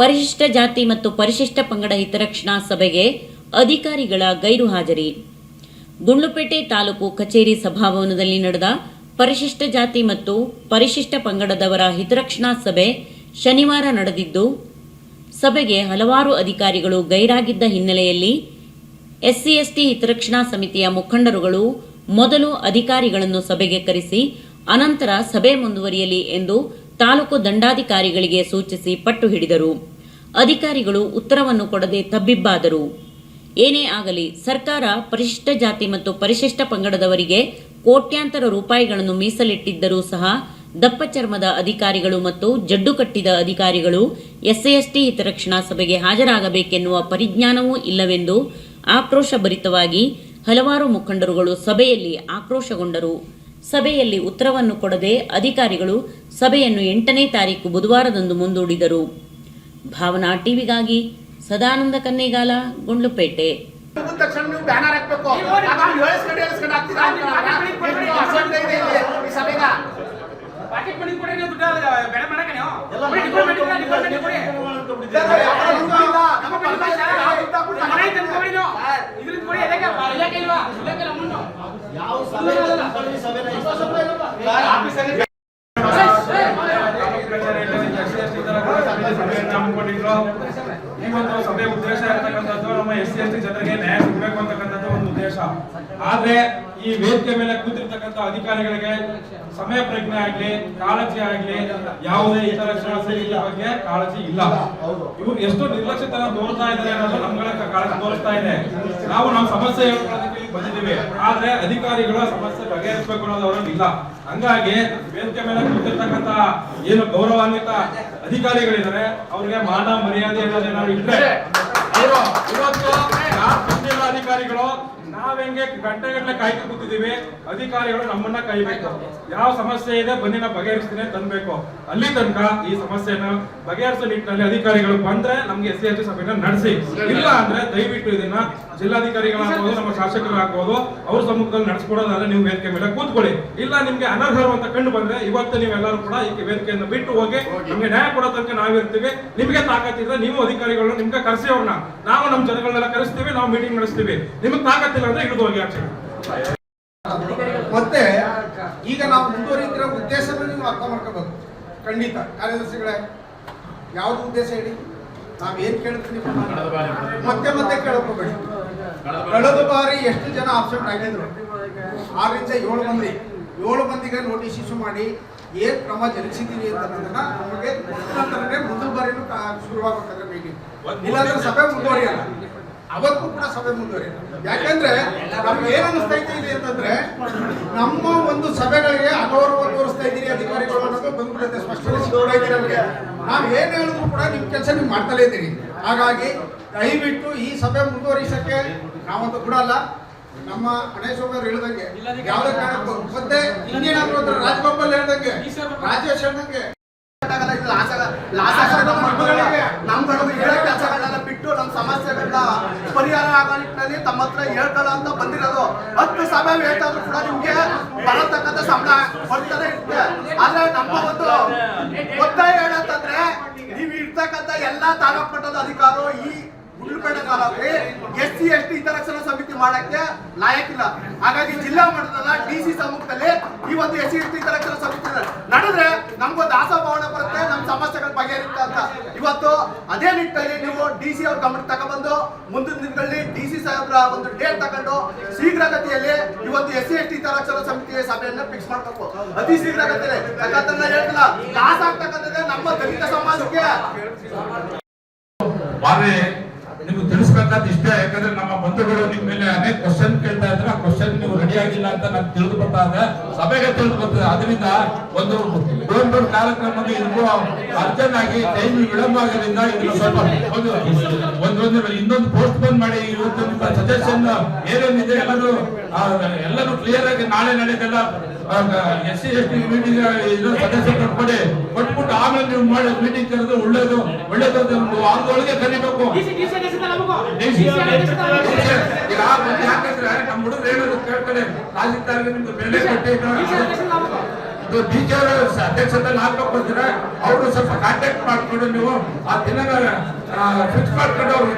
ಪರಿಶಿಷ್ಟ ಜಾತಿ ಮತ್ತು ಪರಿಶಿಷ್ಟ ಪಂಗಡ ಹಿತರಕ್ಷಣಾ ಸಭೆಗೆ ಅಧಿಕಾರಿಗಳ ಗೈರು ಹಾಜರಿ. ಗುಂಡ್ಲುಪೇಟೆ ತಾಲೂಕು ಕಚೇರಿ ಸಭಾಭವನದಲ್ಲಿ ನಡೆದ ಪರಿಶಿಷ್ಟ ಜಾತಿ ಮತ್ತು ಪರಿಶಿಷ್ಟ ಪಂಗಡದವರ ಹಿತರಕ್ಷಣಾ ಸಭೆ ಶನಿವಾರ ನಡೆದಿದ್ದು, ಸಭೆಗೆ ಹಲವಾರು ಅಧಿಕಾರಿಗಳು ಗೈರಾಗಿದ್ದ ಹಿನ್ನೆಲೆಯಲ್ಲಿ ಎಸ್ಸಿ ಎಸ್ಟಿ ಹಿತರಕ್ಷಣಾ ಸಮಿತಿಯ ಮುಖಂಡರುಗಳು ಮೊದಲು ಅಧಿಕಾರಿಗಳನ್ನು ಸಭೆಗೆ ಕರೆಸಿ, ಅನಂತರ ಸಭೆ ಮುಂದುವರಿಯಲಿ ಎಂದು ತಾಲೂಕು ದಂಡಾಧಿಕಾರಿಗಳಿಗೆ ಸೂಚಿಸಿ ಪಟ್ಟು ಹಿಡಿದರು. ಅಧಿಕಾರಿಗಳು ಉತ್ತರವನ್ನು ಕೊಡದೆ ತಬ್ಬಿಬ್ಬಾದರು. ಏನೇ ಆಗಲಿ, ಸರ್ಕಾರ ಪರಿಶಿಷ್ಟ ಜಾತಿ ಮತ್ತು ಪರಿಶಿಷ್ಟ ಪಂಗಡದವರಿಗೆ ಕೋಟ್ಯಾಂತರ ರೂಪಾಯಿಗಳನ್ನು ಮೀಸಲಿಟ್ಟಿದ್ದರೂ ಸಹ ದಪ್ಪ ಚರ್ಮದ ಅಧಿಕಾರಿಗಳು ಮತ್ತು ಜಡ್ಡು ಕಟ್ಟಿದ ಅಧಿಕಾರಿಗಳು ಎಸ್ಸಿಎಸ್ಟಿ ಹಿತರಕ್ಷಣಾ ಸಭೆಗೆ ಹಾಜರಾಗಬೇಕೆನ್ನುವ ಪರಿಜ್ಞಾನವೂ ಇಲ್ಲವೆಂದು ಆಕ್ರೋಶಭರಿತವಾಗಿ ಹಲವಾರು ಮುಖಂಡರುಗಳು ಸಭೆಯಲ್ಲಿ ಆಕ್ರೋಶಗೊಂಡರು. ಸಭೆಯಲ್ಲಿ ಉತ್ತರವನ್ನು ಕೊಡದೆ ಅಧಿಕಾರಿಗಳು ಸಭೆಯನ್ನು ಎಂಟನೇ ತಾರೀಕು ಬುಧವಾರದಂದು ಮುಂದೂಡಿದರು ಭಾವನಾ ಟಿವಿಗಾಗಿ ಸದಾನಂದ ಕನ್ನೇಗಾಲ ಗುಂಡ್ಲುಪೇಟೆ ಮುಗಿದ ಈ ಸಭೆ ಉದ್ದೇಶ ಇರತಕ್ಕಂಥದ್ದು ನಮ್ಮ ಎಸ್ ಸಿ, ಎಸ್ ಟಿ ಜನರಿಗೆ ನ್ಯಾಯ ಸಿಗಬೇಕು ಅಂತಕ್ಕಂಥದ್ದು ಒಂದು ಉದ್ದೇಶ. ಆದ್ರೆ ಈ ವೇದಿಕೆ ಮೇಲೆ ಕೂತಿರ್ತಕ್ಕಂಥ ಅಧಿಕಾರಿಗಳಿಗೆ ಸಮಯ ಪ್ರಜ್ಞೆ ಆಗ್ಲಿ, ಕಾಳಜಿ ಆಗ್ಲಿ, ಯಾವುದೇ ಇತರ ಸಮಸ್ಯೆಗಳ ಬಗ್ಗೆ ಕಾಳಜಿ ಇಲ್ಲ. ಇವ್ರು ಎಷ್ಟು ನಿರ್ಲಕ್ಷ್ಯತನ ತೋರ್ತಾ ಇದ್ದಾರೆ ಅನ್ನೋದು ನಮ್ಗಳ ಕಾಳಜಿ ತೋರಿಸ್ತಾ ಇದೆ. ನಾವು ನಮ್ಮ ಸಮಸ್ಯೆ ಬಂದಿದ್ದೀವಿ. ಆದ್ರೆ ಅಧಿಕಾರಿಗಳ ಸಮಸ್ಯೆ ಬಗೆಹರಿಸಬೇಕು ಅನ್ನೋದು ಅವರಲ್ಲಿ ಇಲ್ಲ ಹಂಗಾಗಿ ವೇದಿಕೆ ಮೇಲೆ ಕೂತಿರ್ತಕ್ಕಂತ ಏನು ಗೌರವಾನ್ವಿತ ಅಧಿಕಾರಿಗಳಿದ್ದಾರೆ ಅವ್ರಿಗೆ ಮಾನ ಮರ್ಯಾದೆ ಅನ್ನೋದೇನಾದ್ರು ಇದ್ರೆ. ಇವತ್ತು ನಾವ್ ಹೆಂಗೆ ಗಂಟೆಗಟ್ಟಲೆ ಕಾಯ್ತಾ ಕೂತಿದೀವಿ ಅಧಿಕಾರಿಗಳು ನಮ್ಮನ್ನ ಕಾಯ್ಬೇಕು. ಯಾವ ಸಮಸ್ಯೆ ಇದೆ ಬನ್ನಿ ನಾ ಬಗೆಹರಿಸ್ತೀನಿ ತನ್ಬೇಕು ಅಲ್ಲಿ ತನಕ ಈ ಸಮಸ್ಯೆನ ಬಗೆಹರಿಸೋ ನಿಟ್ಟಿನಲ್ಲಿ ಅಧಿಕಾರಿಗಳು ಬಂದ್ರೆ ನಮ್ಗೆ ಎಸ್ ಸಿ ಸಭೆನ ನಡೆಸಿ. ಇಲ್ಲ ಅಂದ್ರೆ ದಯವಿಟ್ಟು ಇದನ್ನ ಜಿಲ್ಲಾಧಿಕಾರಿಗಳಾಗ್ಬೋದು, ನಮ್ಮ ಶಾಸಕರಾಗ್ಬೋದು, ಅವ್ರ ಸಮ್ಮುಖದಲ್ಲಿ ನಡೆಸ್ಕೊಡೋದಾದ್ರೆ ನೀವು ವೇದಿಕೆ ಮೇಲೆ ಕೂತ್ಕೊಳ್ಳಿ. ಇಲ್ಲ ನಿಮ್ಗೆ ಅನರ್ಹರು ಅಂತ ಕಂಡು ಬಂದ್ರೆ ಇವತ್ತು ನೀವೆಲ್ಲರೂ ಕೂಡ ಈ ವೇದಿಕೆಯನ್ನು ಬಿಟ್ಟು ಹೋಗಿ ನಿಮ್ಗೆ ನ್ಯಾಯ ಕೊಡೋ ತನಕ ನಾವಿರ್ತೀವಿ. ನಿಮ್ಗೆ ತಾಕತ್ತಿದ್ರೆ ನೀವು ಅಧಿಕಾರಿಗಳನ್ನ ನಿಮ್ಗೆ ಕರೆಸಿ ಅವ್ರನ್ನ. ನಾವು ನಮ್ಮ ಜನಗಳನ್ನೆಲ್ಲ ಕರೆಸ್ತೀವಿ, ನಾವು ಮೀಟಿಂಗ್ ನಡೆಸ್ತೀವಿ. ನಿಮ್ಗೆ ತಾಕತ್ತಿಲ್ಲ ಅಂದ್ರೆ ಹಿಡಿದು ಹೋಗಿ ಮತ್ತೆ ಈಗ ನಾವು ಮುಂದುವರಿತಿರೋ ಉದ್ದೇಶನ ನೀವು ಅರ್ಥ ಮಾಡ್ಕೋಬೇಕು ಖಂಡಿತ ಕಾರ್ಯದರ್ಶಿಗಳೇ, ಯಾವ್ದು ಉದ್ದೇಶ ಹೇಳಿ? ನಾವೇನ್ ಕೇಳ್ತೀವಿ ಮತ್ತೆ ಮತ್ತೆ ಕೇಳ್ಕೊಬೇಡಿ ಕಳೆದ ಬಾರಿ ಎಷ್ಟು ಜನ ಆಬ್ಸೆಂಟ್ ಆಗಿದ್ರು? ಆರರಿಂದ ಏಳು ಮಂದಿ. ಏಳು ಮಂದಿಗೆ ನೋಟಿಸ್ ಇಶ್ಯೂ ಮಾಡಿ ಏನ್ ಕ್ರಮ ಜರುಗಿಸಿದೀವಿ ಅಂತನ್ನೋದನ್ನ ನಮಗೆ ನಂತರನೇ ಮುಂದಿನ ಬಾರಿನೂ ಶುರುವಾಗಬೇಕಾದ್ರೆ ಮೀಟಿಂಗ್ ಇಲ್ಲಾಂದ್ರೆ ಸಭೆ ಮುಂದುವರಿಯಲ್ಲ. ಅವತ್ತು ಕೂಡ ಸಭೆ ಮುಂದುವರಿಯ ಯಾಕಂದ್ರೆ ನಮ್ಗೆ ಏನ್ ಅನಿಸ್ತಾ ಇದೆ ಅಂತಂದ್ರೆ, ನಮ್ಮ ಒಂದು ಸಭೆಗಳಿಗೆ ಅಗೌರವ ತೋರಿಸ್ತಾ ಇದ್ದೀರಿ ಅಧಿಕಾರಿಗಳು ಅನ್ನೋದು ಬಂದ್ಬಿಡುತ್ತೆ ಸ್ಪಷ್ಟನೆ ಸಿಗೋಡೈತೆ ನಮಗೆ. ನಾವು ಏನ್ ಹೇಳಿದ್ರು ಕೂಡ ನಿಮ್ ಕೆಲಸ ನೀವು ಮಾಡ್ತಲೇ ಇದ್ದೀರಿ. ಹಾಗಾಗಿ ದಯವಿಟ್ಟು ಈ ಸಭೆ ಮುಂದುವರಿಸಕ್ಕೆ ನಾವಂತೂ ಅಲ್ಲ, ನಮ್ಮ ಗಣೇಶ್ ಹೇಳ್ದಂಗೆ, ಯಾವ್ದೇ ಕಾರಣಕ್ಕೂ, ಮತ್ತೆ ಇನ್ನೇನಾದ್ರು ರಾಜಗೋಪಾಲ್ ಹೇಳ್ದಂಗೆ, ರಾಜೇಶ್ ಹೇಳ್ದಂಗೆ ನಮ್ಗಳು ಹೇಳೋ ಕೆಲಸಗಳನ್ನ ಬಿಟ್ಟು ನಮ್ಮ ಸಮಸ್ಯೆಗಳನ್ನ ಪರಿಹಾರ ಆಗೋ ತಮ್ಮ ಹತ್ರ ಅಂತ ಬಂದಿರೋದು. ಹತ್ತು ಸಮಯ ವೇಟಾದ್ರೂ ಕೂಡ ನಿಮ್ಗೆ ಬರತಕ್ಕಂಥ ಸಂಬಳ ಕೊಡ್ತಾನೆ ಇರುತ್ತೆ. ಆದ್ರೆ ನಮ್ಮ ಒಂದು ಒತ್ತಾಯ ಹೇಳಂತಂದ್ರೆ ನೀವು ಇರ್ತಕ್ಕಂಥ ಎಲ್ಲಾ ತಾಲೂಕು ಮಟ್ಟದ ಅಧಿಕಾರ ಈ Gundlupet taluk S C, S T ಸಮಿತಿ ಮಾಡಕ್ಕೆ ಲಾಯಕ್ಕಿಲ್ಲ ಹಾಗಾಗಿ ಜಿಲ್ಲಾ ಮಟ್ಟದಲ್ಲ ಡಿ ಸಿ ಸಮ್ಮುಖದಲ್ಲಿ ಈ ಒಂದು ಎಸ್ ಸಿ, ಎಸ್ ಟಿ ಹಿತರಕ್ಷಣಾ ಸಮಿತಿ ನಡೆದ್ರೆ ನಮ್ಗೊಂದು ಆಶಾಭಾವನೆ ಬರುತ್ತೆ ನಮ್ಮ ಸಮಸ್ಯೆಗಳು ಬಗೆಹರಿಯುತ್ತೆ ಅಂತ. ಇವತ್ತು ಅದೇ ನಿಟ್ಟಿನಲ್ಲಿ ಡಿ ಸಿ ಅವ್ರ ಗಮನ ತಗೊಂಡ್ಬಂದು ಮುಂದಿನ ದಿನಗಳಲ್ಲಿ ಡಿ ಸಿ ಸಾಹೇಬ್ರ ಒಂದು ಡೇಟ್ ತಗೊಂಡು ಶೀಘ್ರಗತಿಯಲ್ಲಿ ಇವತ್ತು ಎಸ್ ಸಿ ಎಸ್ ಟಿ ತರಾಕ್ಷರ ಸಮಿತಿಯ ಸಭೆಯನ್ನ ಫಿಕ್ಸ್ ಮಾಡ್ಬೇಕು. ಅತಿ ಶೀಘ್ರಗತಿಯಲ್ಲಿ. ಯಾಕಂತ ನಾನು ಹೇಳ್ತಿಲ್ಲ ಲಾಸ್ ಆಗ್ತಕ್ಕಂಥದ್ದೇ ನಮ್ಮ ದಲಿತ ಸಮಾಜಕ್ಕೆ. ನಿಮ್ಗೆ ತಿಳಿಸ್ಬೇಕಾದ ಇಷ್ಟೇ, ಯಾಕಂದ್ರೆ ನಮ್ಮ ಬಂಧುಗಳು ನಿಮ್ಮ ಮೇಲೆ ಅನೇಕ ಕ್ವಶನ್ ಕೇಳ್ತಾ ಇದ್ರೆ. ಆ ಕ್ವಶನ್ ಆಗಿಲ್ಲ ಅಂತ ನಮ್ಗೆ ತಿಳಿದು ಬರ್ತಾ ಇದೆ ಸಭೆಗೆ ತಿಳಿದು ಬರ್ತದೆ ಅದರಿಂದ ಒಂದು ಡೋರ್ ಕಾರ್ಯಕ್ರಮದಲ್ಲಿ ಕಾರ್ಯಕ್ರಮ ಇದು ಅರ್ಜೆಂಟ್ ಆಗಿ ಟೈಮ್ ವಿಳಂಬ ಆಗೋದ್ರಿಂದ ಇದನ್ನು ಸ್ವಲ್ಪ ಒಂದು ಒಂದೊಂದು ಇನ್ನೊಂದು ಪೋಸ್ಟ್ ಬಂದ್ ಮಾಡಿ ಇವತ್ತು ಸಜೆಷನ್ ಏನೇನಿದೆ ಎಲ್ಲರೂ ಎಲ್ಲರೂ ಕ್ಲಿಯರ್ ಆಗಿ ನಾಳೆ ನಡೆದೆಲ್ಲ S C S T meeting ಸದಸ್ಯ ಕೊಡಿ ಕೊಟ್ಬಿಟ್ಟು ಆಮೇಲೆ ನೀವು ಮಾಡಿ ಮೀಟಿಂಗ್ ಕರೆದು ಒಳ್ಳೇದು ಒಳ್ಳೇದು ವಾರದೊಳಗೆ ಕರಿಬೇಕು ಡಿಸಿ ಡಿಸಿ ಡಿಸಿ ನಮಗೂ ಡಿಸಿ ಈಗ ಮತ್ತೆ ಯಾಕಂದ್ರೆ ನಮ್ಮ ಹುಡುಗರು ಹೇಳೋದು ಕೇಳ್ತಾರೆ ರಾಜಕಾರಣ ನಿಮ್ಗೆ ಬೆಲೆ ಅಧ್ಯಕ್ಷತೆಯಲ್ಲಿ ಹಾಕಬೇಕು ಅಂತಾರೆ ಅವರು ಸ್ವಲ್ಪ ಕಾಂಟ್ಯಾಕ್ಟ್ ಮಾಡ್ಕೊಂಡು ನೀವು ಆ ದಿನ ಫಿಕ್ಸ್ ಮಾಡ್ಕೊಂಡು ಅವ್ರು